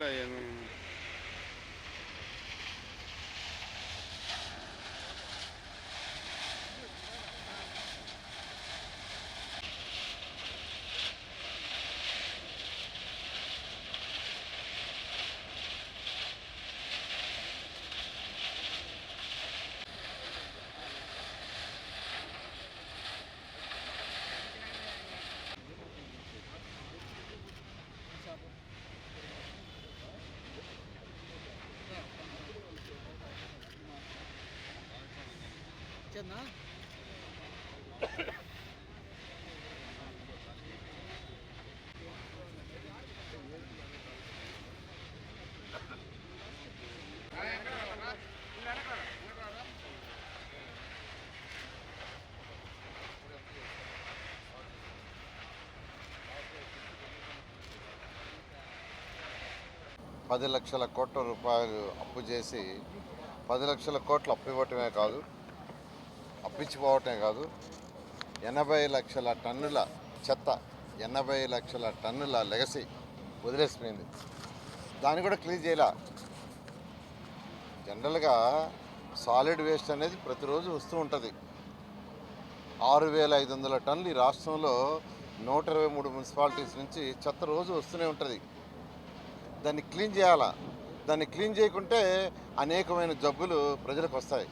Ay. పది లక్షల కోట్ల రూపాయలు అప్పు చేసి పది లక్షల కోట్లు అప్పు ఇవ్వటమే కాదు అప్పించిపోవటమే కాదు ఎనభై లక్షల టన్నుల చెత్త ఎనభై లక్షల టన్నుల లెగసీ వదిలేసిపోయింది. దాన్ని కూడా క్లీన్ చేయాల? జనరల్గా సాలిడ్ వేస్ట్ అనేది ప్రతిరోజు వస్తూ ఉంటుంది. ఆరు వేల ఐదు వందల టన్నులు ఈ రాష్ట్రంలో నూట ఇరవై మూడు మున్సిపాలిటీస్ నుంచి చెత్త రోజు వస్తూనే ఉంటుంది. దాన్ని క్లీన్ చేయాలా? దాన్ని క్లీన్ చేయకుంటే అనేకమైన జబ్బులు ప్రజలకు వస్తాయి.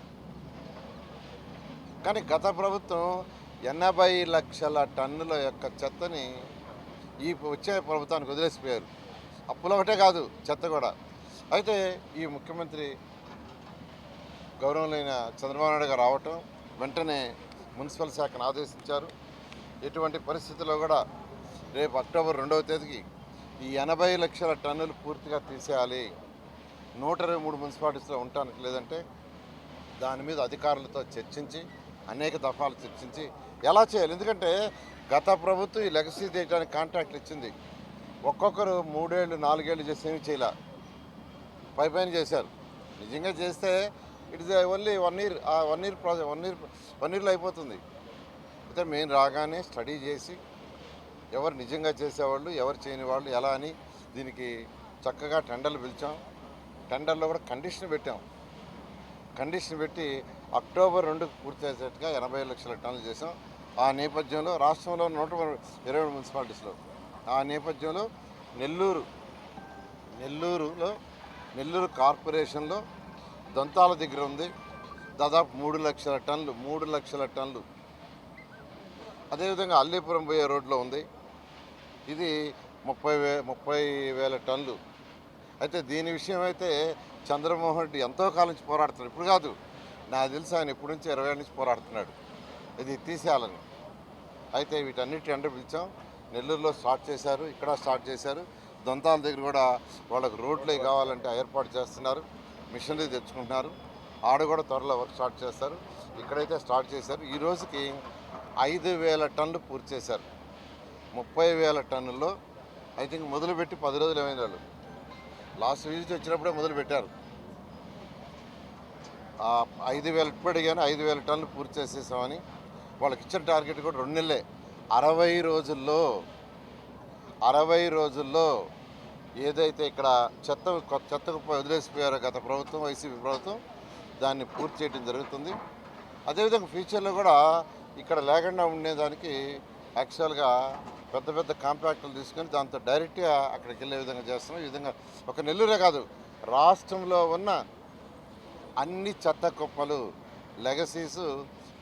కానీ గత ప్రభుత్వం ఎనభై లక్షల టన్నుల యొక్క చెత్తని ఈ వచ్చే ప్రభుత్వానికి వదిలేసిపోయారు. అప్పులు ఒకటే కాదు చెత్త కూడా. అయితే ఈ ముఖ్యమంత్రి గౌరవమైన చంద్రబాబు నాయుడు గారు రావటం వెంటనే మున్సిపల్ శాఖను ఆదేశించారు. ఎటువంటి పరిస్థితుల్లో కూడా రేపు అక్టోబర్ రెండవ తేదీకి ఈ ఎనభై లక్షల టన్నులు పూర్తిగా తీసేయాలి. నూట ఇరవై మూడు మున్సిపాలిటీస్లో ఉండటానికి లేదంటే దాని మీద అధికారులతో చర్చించి అనేక దఫాలు చర్చించి ఎలా చేయాలి? ఎందుకంటే గత ప్రభుత్వం ఈ లెగసీ చేయడానికి కాంట్రాక్ట్లు ఇచ్చింది. ఒక్కొక్కరు మూడేళ్ళు నాలుగేళ్ళు చేసేవి చేయలే. పై పైన చేశారు. నిజంగా చేస్తే it is only one year one year project one year one ఇయర్లో అయిపోతుంది. అయితే మేము రాగానే స్టడీ చేసి ఎవరు నిజంగా చేసేవాళ్ళు ఎవరు చేయని వాళ్ళు ఎలా అని దీనికి చక్కగా టెండర్లు పిలిచాం. టెండర్లో కూడా కండిషన్ పెట్టాం. కండిషన్ పెట్టి అక్టోబర్ రెండుకు పూర్తి ఎనభై లక్షల టన్నులు చేసాం ఆ నేపథ్యంలో రాష్ట్రంలో నూట ఇరవై మున్సిపాలిటీస్లో ఆ నేపథ్యంలో నెల్లూరు నెల్లూరులో నెల్లూరు కార్పొరేషన్లో దంతాల దగ్గర ఉంది. దాదాపు మూడు లక్షల టన్నులు మూడు లక్షల టన్నులు. అదేవిధంగా అల్లీపురం పోయే రోడ్లో ఉంది. ఇది ముప్పై వే ముప్పై వేల టన్నులు. అయితే దీని విషయం అయితే చంద్రమోహన్ రెడ్డి ఎంతో కాలం నుంచి పోరాడుతున్నాడు. ఇప్పుడు కాదు నాకు తెలిసి ఆయన ఇప్పటి నుంచి ఇరవై నుంచి పోరాడుతున్నాడు. ఇది తీసేయాలని. అయితే వీటన్నిటి టెండర్ పిలిచాం నెల్లూరులో స్టార్ట్ చేశారు ఇక్కడ స్టార్ట్ చేశారు. దొంతాల దగ్గర కూడా వాళ్ళకు రోడ్లు కావాలంటే ఏర్పాటు చేస్తున్నారు. మిషనరీ తెచ్చుకుంటున్నారు. ఆడ కూడా త్వరలో వర్క్ స్టార్ట్ చేస్తారు. ఇక్కడైతే స్టార్ట్ చేశారు. ఈ రోజుకి ఐదు వేల టన్నులు పూర్తి చేశారు. ముప్పై వేల టన్నుల్లో ఐ థింక్ మొదలుపెట్టి పది రోజులు ఏమైంది వాళ్ళు? లాస్ట్ విజిట్ వచ్చినప్పుడే మొదలు పెట్టారు ఐదు వేల ఇప్పుడు కానీ ఐదు వేల టన్నులు పూర్తి చేసేసామని వాళ్ళకి ఇచ్చిన టార్గెట్ కూడా రెండు నెలలే. అరవై రోజుల్లో అరవై రోజుల్లో ఏదైతే ఇక్కడ చెత్త కొ- చెత్తకు వదిలేసిపోయారో గత ప్రభుత్వం వైసీపీ ప్రభుత్వం దాన్ని పూర్తి చేయడం జరుగుతుంది. అదేవిధంగా ఫ్యూచర్లో కూడా ఇక్కడ లేకుండా ఉండేదానికి యాక్చువల్గా పెద్ద పెద్ద కాంపాక్టులు తీసుకొని దాంతో డైరెక్ట్గా అక్కడికి వెళ్ళే విధంగా చేస్తున్నాం. ఈ విధంగా ఒక నెల్లూరే కాదు రాష్ట్రంలో ఉన్న అన్ని చెత్త కుప్పలు లెగసీస్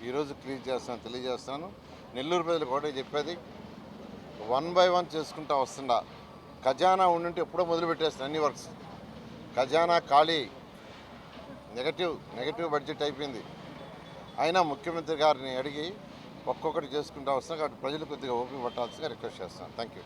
ఈరోజు క్లీన్ చేస్తాను తెలియజేస్తున్నాను. నెల్లూరు ప్రజలు ఒకటే చెప్పేది వన్ బై వన్ చేసుకుంటా వస్తుండా ఖజానా ఉండింటే ఎప్పుడో మొదలుపెట్టేస్తాను అన్ని వర్క్స్. ఖజానా ఖాళీ నెగటివ్ నెగటివ్ బడ్జెట్ అయిపోయింది. అయినా ముఖ్యమంత్రి గారిని అడిగి ఒక్కొక్కటి చేసుకుంటూ వస్తున్నాం కాబట్టి ప్రజలు కొద్దిగా ఓపిక పట్టాల్సిందిగా రిక్వెస్ట్ చేస్తాను థ్యాంక్ యూ